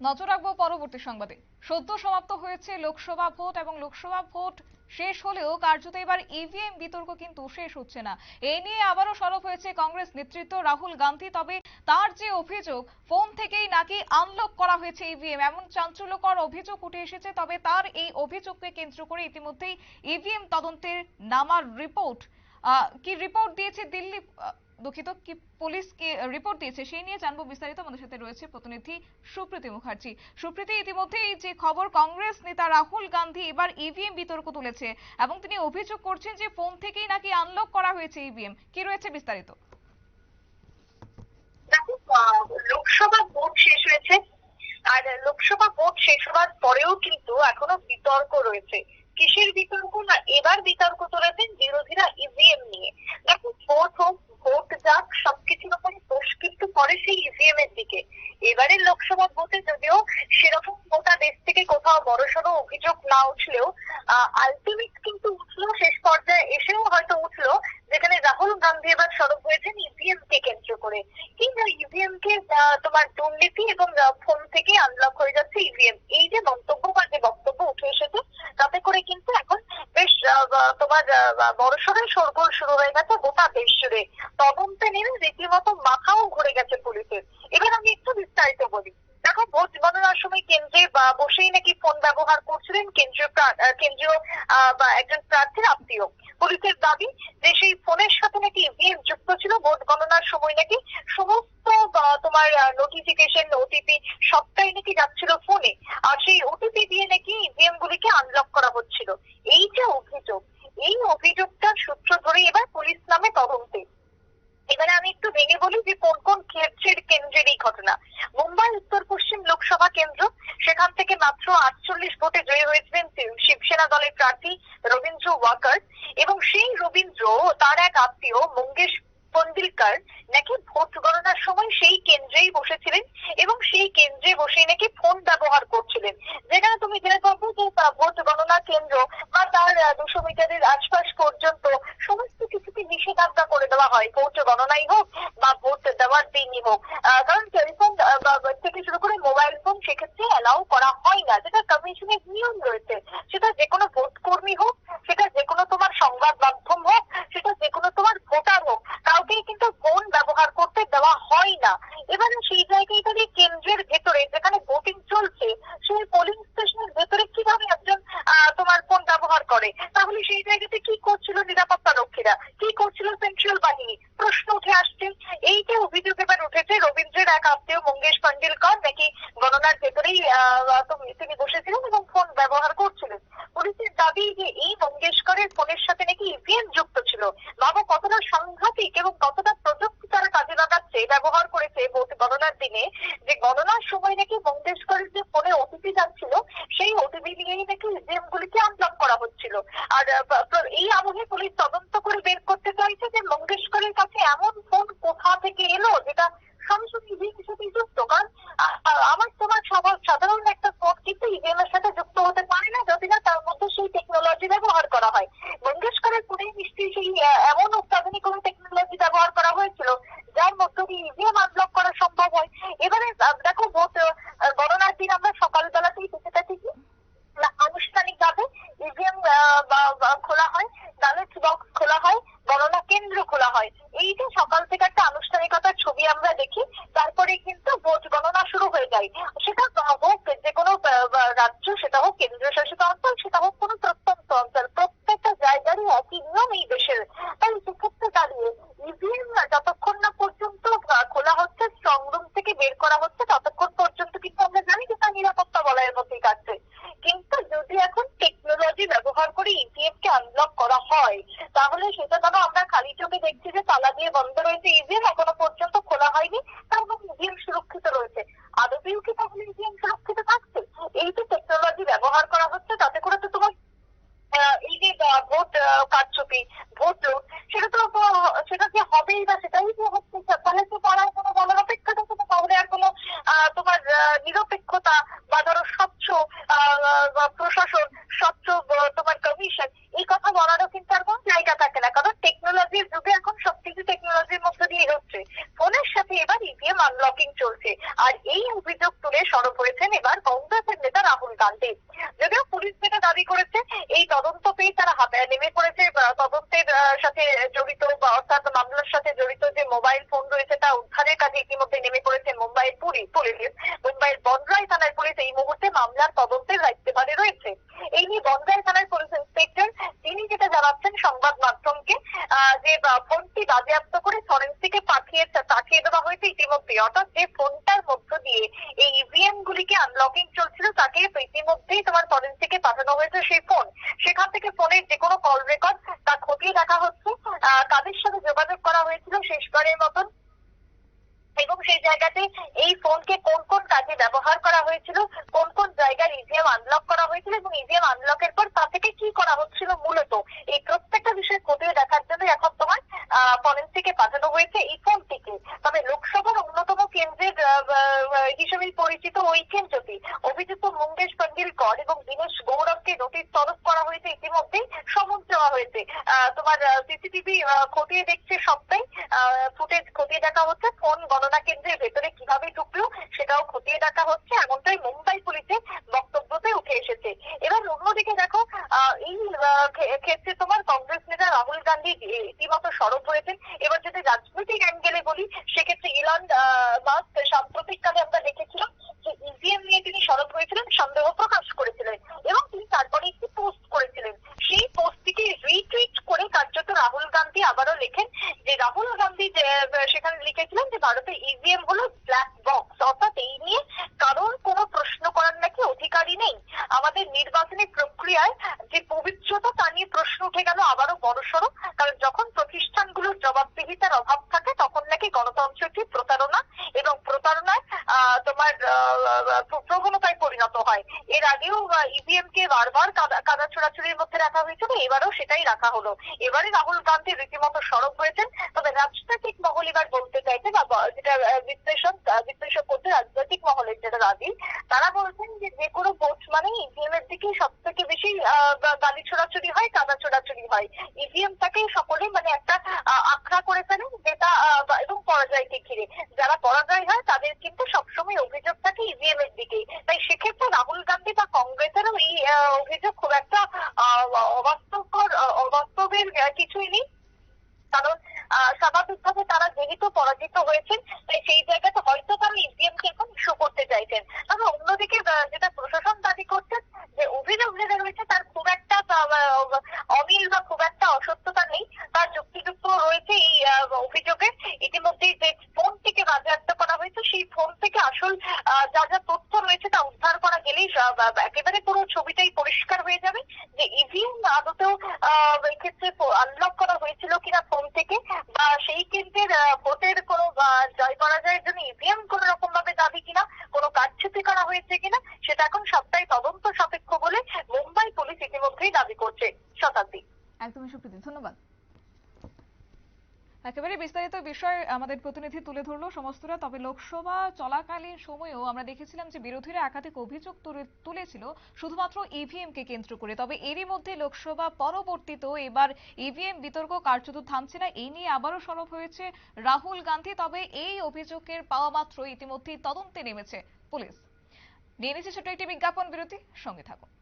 নজর রাখব পরবর্তী সংবাদে। সদ্য সমাপ্ত হয়েছে লোকসভা ভোট এবং লোকসভা ভোট শেষ হলেও কার্যত এবার ইভিএম বিতর্ক কিন্তু শেষ হচ্ছে না। এই নিয়ে আবারও সরব হয়েছে কংগ্রেস নেতৃত্ব রাহুল গান্ধী, তবে তার যে অভিযোগ, ফোন থেকেই নাকি আনলক করা হয়েছে ইভিএম এমন চাঞ্চল্যকর অভিযোগ উঠে এসেছে, তবে তার এই অভিযোগকে কেন্দ্র করে ইতিমধ্যেই ইভিএম তদন্তের নামার রিপোর্ট কি রিপোর্ট দিয়েছে দিল্লি দুঃখিত, কি পুলিশ কি রিপোর্ট দিয়েছে সেই নিয়ে জানব বিস্তারিত। আমাদের সাথে রয়েছে প্রতিনিধি সুপ্রীতি মুখার্জি। সুপ্রীতি ইতিমধ্যেই যে খবর কংগ্রেস নেতা রাহুল গান্ধী এবার ইভিএম বিতর্ক তুলেছে এবং তিনি অভিযোগ করছেন যে ফোন থেকেই নাকি আনলক করা হয়েছে ইভিএম কি রয়েছে বিস্তারিত? লোকসভা ভোট শেষ হয়েছে। আর লোকসভা ভোট শেষ হওয়ার পরেও কিন্তু এখনও বিতর্ক রয়েছে। কিসের বিতর্ক? না, এবার বিতর্ক তুলেছেন বিরোধীরা ইভিএম নিয়ে। দেখো, ভোট হোক ভোট যাক সবকিছুর উপরে দোষ কিন্তু পড়ে সেই ইভিএম এর দিকে। এবারের লোকসভা ভোটে যদিও সেরকম গোটা দেশ থেকে কোথাও বড়সড় অভিযোগ না উঠলেও আলটিমেট কিন্তু উঠল শেষ পর্যায়ে এসেও হয়তো উঠল যেখানে রাহুল গান্ধী এবার সরব হয়েছেন ইভিএম কে কেন্দ্র করে। কিন্তু ইভিএম কে আহ, তোমার দুর্নীতি এবং আহ, ফোন থেকে আনলক হয়ে যাচ্ছে ইভিএম এই যে মন্তব্য বা যে বক্তব্য উঠে এসেছে তাতে করে কিন্তু এখন বেশ আহ, বড় সড়ে শোরগোল শুরু হয়ে গেছে গোটা দেশ জুড়ে। তদন্তে নেমে রীতিমতো মাথাও ঘুরে গেছে পুলিশের। এবার আমি একটু বিস্তারিত বলি। দেখো, ভোট গণনার সময় কেন্দ্রে বসেই নাকি ফোন ব্যবহার করছিলেন কেন্দ্রীয় কেন্দ্রীয় একজন প্রার্থীর আত্মীয়। পুলিশের দাবি যে সেই ফোনের সাথে নাকি ইভিএম যুক্ত ছিল, ভোট গণনার সময় নাকি সমস্ত তোমার নোটিফিকেশন ওটিপি সবটাই নাকি যাচ্ছিল ফোনে। আর সেই ওটিপি দিয়ে নাকি ইভিএম গুলিকে আনলক করা হচ্ছিল। এই যে এই অভিযোগটার সূত্র ধরে এবার পুলিশ নামে তদন্তে। এবারে আমি একটু ভেঙে বলি যে কোন কোন ক্ষেত্রের কেন্দ্রের এই ঘটনা। মুম্বাই, উত্তর পশ্চিম লোকসভা কেন্দ্র, সেখান থেকে মাত্র আটচল্লিশ ভোটে জয়ী হয়েছিলেন শিবসেনা দলের প্রার্থী রবীন্দ্র ওয়াকার এবং সেই রবীন্দ্র তার এক আত্মীয় মঙ্গেশ পন্ডিলকার নাকি ভোট গণনার সময় সেই কেন্দ্রেই বসেছিলেন এবং সেই কেন্দ্রে বসেই নাকি ফোন ব্যবহার করছিলেন। যেখানে তুমি জেনে পাবো যে ভোট গণনা কেন্দ্র বা তার দুশো মিটারের আশপাশ পর্যন্ত সমস্ত কিছুকে নিষেধাজ্ঞা করে দেওয়া হয়। ভোট গণনাই হোক বা ভোট দেওয়ার দিনই হোক। কারণ টেলিফোন থেকে শুরু করে মোবাইল ফোন সেক্ষেত্রে অ্যালাউ করা হয় না। যেটা কমিশনের নিয়ম রয়েছে, সেটা যে কোনো ভোট কর্মী হোক সেটা যে কোনো তোমার সংবাদ মাধ্যম হোক সেটা যে কোনো তোমার ভোটার হোক কাউকেই কিন্তু ফোন ব্যবহার করতে দেওয়া হয় না এবারে সেই জায়গায় দাঁড়িয়ে কেন্দ্রের ভেতরে যেখানে ভোটিং চলছে সেই পোলিং স্টেশনের ভেতরে কীভাবে একজন আহ, তোমার ফোন ব্যবহার করে তাহলে সেই জায়গাতে কি করছিল নিরাপত্তা রক্ষীরা কি করছিল সেন্ট্রাল বাহিনী প্রশ্ন উঠে আসছে এই যে অভিযোগ এবার উঠেছে রবীন্দ্রের এক আত্মীয় মঙ্গেশ পান্ডিলকর নাকি গণনার ভেতরেই আহ, তুমি- তিনি বসেছিলেন এবং ফোন ব্যবহার করছিলেন পুলিশের দাবি যে এই মঙ্গেশকরের ফোনের সাথে নাকি ইভিএম যুক্ত ছিল বাবা কতটা সাংঘাতিক এবং কতটা প্রযুক্তি তারা কাজে লাগাচ্ছে ব্যবহার করেছে ভোট গণনার দিনে যে গণনার সময় নাকি মঙ্গেশকরের যে ফোনে ওটিপি যাচ্ছিল সেই ওটিপি নিয়েই নাকি ইভিএম গুলিকে আনলক করা হচ্ছিল আর আহ, প- প- এই আবহে পুলিশ তদন্ত করে বের করতে চাইছে যে মঙ্গেশকরের কাছে এমন ফোন কোথা থেকে এলো যেটা সরাসরি ইভিএম সাথে যুক্ত কারণ আ- আ- আমার তোমার সবার- সাধারণ একটা ফোন কিন্তু ইভিএম এর সাথে যুক্ত হতে পারে না যদি না তার মধ্যে সেই টেকনোলজি ব্যবহার করা হয় মঙ্গেশকরের ফোনে নিশ্চয়ই সেই আহ, এমন অত্যাধুনিক কোনো টেকনোলজি ব্যবহার করা হয়েছিল যার মধ্য দিয়ে ইভিএম আনলক করা সম্ভব হয় এবারে আহ, দেখো ভোট আহ, গণনার দিন আমরা সকালবেলাতেই দেখে থাকি না আনুষ্ঠানিকভাবে ইভিএম খোলা হয় ব্যালট বক্স খোলা হয় গণনা কেন্দ্র খোলা এই সকাল থেকে একটা আনুষ্ঠানিকতার ছবি আমরা দেখি তারপরে কিন্তু ভোট গণনা শুরু হয়ে যায় সেটা হোক যে কোনো আহ, বা রাজ্য সেটা হোক কেন্দ্রীয় শাসিত অঞ্চল সেটা হোক কোনো প্রত্যন্ত অঞ্চল প্রত্যেকটা জায়গারই একই নিয়ম এই দেশের তাই সেক্ষেত্রে দাঁড়িয়ে ইভিএম যতক্ষণ না পর্যন্ত আহ, খোলা হচ্ছে স্ট্রং রুম থেকে বের করা হচ্ছে ততক্ষণ পর্যন্ত কিন্তু আমরা জানি যে তার নিরাপত্তা বলয়ের মধ্যেই কাটছে কিন্তু যদি এখন টেকনোলজি ব্যবহার করে ইভিএম কে আনলক করা হয় তাহলে সেটা ধরো আমরা খালি চোখে দেখছি যে তালা দিয়ে বন্ধ রয়েছে ইভিএম এখনও পর্যন্ত খোলা হয়নি তার মানে ইভিএম সুরক্ষিত রয়েছে আদবেও কি তাহলে ইভিএম সুরক্ষিত থাকছে এই যে টেকনোলজি ব্যবহার করা হচ্ছে তাতে করে তো তোমার আহ, এই যে আহ, ভোট আহ, কারচুপি ভোট লুট সেটা তো আহ, সেটা যে হবেই বা সেটাই যে হচ্ছে তাহলে তো পাড়ার কোনো বলার অপেক্ষা থাকে না তাহলে আর কোনো আহ, তোমার আহ, নিরপেক্ষতা বা ধরো স্বচ্ছ আহ, আহ, প্রশাসন স্বচ্ছ আহ, তোমার কমিশন এই কথা বলারও কিন্তু আর কোনো জায়গা থাকে না কারণ টেকনোলজির যুগে এখন সবকিছু টেকনোলজির মধ্যে দিয়ে হচ্ছে ফোনের সাথে এবার ইভিএম আনলকিং চলছে আর এই অভিযোগ তুলে সরব হয়েছেন এবার কংগ্রেসের নেতা রাহুল গান্ধী। যদিও পুলিশ যেটা দাবি করেছে, এই তদন্ত পেয়ে তারা নেমে পড়েছে। তদন্তের সাথে জড়িত বা অর্থাৎ মামলার সাথে জড়িত যে মোবাইল ফোন রয়েছে, তা উদ্ধারের কাজে ইতিমধ্যে নেমে পড়েছে মুম্বাইয়ের পুলিশ পুলিশ। মুম্বাইয়ের বনরাই থানার পুলিশ এই মুহূর্তে মামলার তদন্তের দায়িত্বভারে রয়েছে। এই নিয়ে বনরাই থানার পুলিশ ইন্সপেক্টর তিনি যেটা জানাচ্ছেন সংবাদ মাধ্যমকে যে ফোনটি বাজেয়াপ্ত করে ফরেন্সিকে পাঠিয়ে পাঠিয়ে দেওয়া হয়েছে ইতিমধ্যে। অর্থাৎ যে ফোনটার মধ্য দিয়ে এই ইভিএম গুলিকে আনলকিং চলছিল, তাকে ইতিমধ্যেই তোমার ফরেন্সিকে পাঠানো হয়েছে সেই ফোন। সেখান থেকে ফোনের যে কোনো কল রেকর্ড তা খতিয়ে দেখা হচ্ছে। কাদের সাথে যোগাযোগ করা হয়েছিল শেষবারের মতন? এবং সেই জায়গাতে এই ফোনকে কোন কোন কাজে ব্যবহার করা হয়েছিল, কোন কোন জায়গার ইভিএম আনলক করা হয়েছিল এবং ইভিএম আনলকের পর তা থেকে কি করা হচ্ছিল মূলত? এই প্রত্যেকটা বিষয় খতিয়ে দেখার ফরেন্সিকে পাঠানো হয়েছে এই ফোনটিকে তবে লোকসভার অন্যতম কেন্দ্রের হিসেবে পরিচিত ওই কেন্দ্রটি অভিযুক্ত মঙ্গেশ কর এবং দীনেশ গৌরবকে নোটিশ তরফ করা হয়েছে ইতিমধ্যেই, সমন দেওয়া হয়েছে। তোমার সিসিটিভি খতিয়ে দেখছে সবটাই। ফুটেজ খতিয়ে দেখা হচ্ছে, ফোন গণনা কেন্দ্রের ভেতরে কীভাবে ঢুকলো সেটাও খতিয়ে দেখা হচ্ছে, এমনটাই মুম্বাই পুলিশের বক্তব্যতে উঠে এসেছে। এবার অন্যদিকে দেখো এই ক্ষেত্রে তোমার কংগ্রেস নেতা রাহুল গান্ধী রীতিমতো সরব হয়েছেন এবার যদি রাজনৈতিক অ্যাঙ্গেলে বলি, সেক্ষেত্রে ইলন মাস্ক সাম্প্রতিককালে আমরা দেখেছিলাম যে ইভিএম নিয়ে তিনি সরব হয়েছিলেন সন্দেহ প্রকাশ করেছিলেন এবং তিনি তারপরে একটি পোস্ট করেছিলেন সেই পোস্টটিকে রিটুইট করে কার্যত রাহুল গান্ধী আবারও লেখেন যে রাহুল গান্ধী সেখানে লিখেছিলেন যে ভারতের ইভিএম হলো ব্ল্যাক বক্স অর্থাৎ এই নিয়ে কারোর কোনো প্রশ্ন করার নাকি অধিকারই নেই। আমাদের নির্বাচনী প্রক্রিয়ায় যে পবিত্রতা, তা নিয়ে প্রশ্ন উঠে গেল আবারও বড়সড়, কারণ যখন প্রতিষ্ঠানগুলোর জবাবদিহিতার অভাব থাকে, তখন নাকি গণতন্ত্রটি প্রতারণা এবং প্রতারণায় তোমার প্রবণতায় পরিণত হয়। এর আগেও ইভিএম কে বারবার কাদা ছোড়াছুড়ির মধ্যে রাখা হয়েছিল, এবারও সেটাই রাখা হলো। এবারে রাহুল গান্ধী রীতিমতো সরব হয়েছেন তবে রাজনৈতিক মহল এবার বলতে চাইছে বা ব- যেটা আহ, বিশ্লেষণ বিশ্লেষক করছে রাজনৈতিক মহলের যেটা দাবি, তারা বলছেন যে যে কোনো ভোট মানে ইভিএম এর দিকে সব থেকে বেশি গালি ছোড়াছুড়ি হয় কাদা ছোড়াছুড়ি হয়। ইভিএম টাকে সকলে মানে একটা আখড়া করে ফেলেন যেটা এবং পরাজয়কে ঘিরে। যারা পরাজয় হয়, তাদের কিন্তু সবসময় অভিযোগ থাকে ইভিএম এর দিকে। তাই সেক্ষেত্রে রাহুল গান্ধী বা কংগ্রেসেরও এই অভিযোগ খুব একটা অবাস্তবকর অবাস্তবের কিছুই নেই। কারণ স্বাভাবিকভাবে তারা যেহেতু পরাজিত হয়েছেন। তাই সেই জায়গাতে হয়তো তারা ইভিএম কে এখন ইস্যু করতে চাইছেন। তবে অন্যদিকে যেটা প্রশাসন দাবি করছেন যে অভিযোগ যেটা রয়েছে তার খুব একটা আহ, অমিল বা খুব একটা অসত্যতা নেই তার যুক্তিযুক্ত রয়েছে এই আহ, অভিযোগে ইতিমধ্যেই যে ফোনটিকে বাজেয়াপ্ত করা হয়েছে সেই ফোন থেকে আসল আহ, যা যা তথ্য রয়েছে তা উদ্ধার করা গেলেই সব, আহ, একেবারে পুরো ছবিটাই পরিষ্কার হয়ে যাবে যে ইভিএম আদতেও এক্ষেত্রে আনলক করা হয়েছিল কিনা ফোন থেকে, বা সেই কেন্দ্রের ভোটের কোনো জয় পরাজয়ের জন্য ইভিএম কোন রকম ভাবে দাবি কিনা, কোনো কারচুপি করা হয়েছে কিনা, সেটা এখন সবটাই তদন্ত সাপেক্ষ বলে মুম্বাই পুলিশ ইতিমধ্যেই দাবি করছে শতাব্দী। একদমই সুপ্রীতি, ধন্যবাদ। একেবারে বিস্তারিত বিষয় আমাদের প্রতিনিধি তুলে ধরলো সমস্তরা, তবে লোকসভা চলাকালীন সময়েও আমরা দেখেছিলাম যে বিরোধীরা একাধিক অভিযোগ তুলে- তুলেছিল, শুধুমাত্র ইভিএম কে কেন্দ্র করে। তবে এরই মধ্যে লোকসভা পরবর্তীতেও এবার ইভিএম বিতর্ক কার্যত থামছে না, এই নিয়ে আবারও সরব হয়েছে রাহুল গান্ধী, তবে এই অভিযোগের পাওয়া মাত্র ইতিমধ্যেই তদন্তে নেমেছে পুলিশ। নিয়ে নিচ্ছে ছোট্ট একটি বিজ্ঞাপন বিরতি, সঙ্গে থাকুন।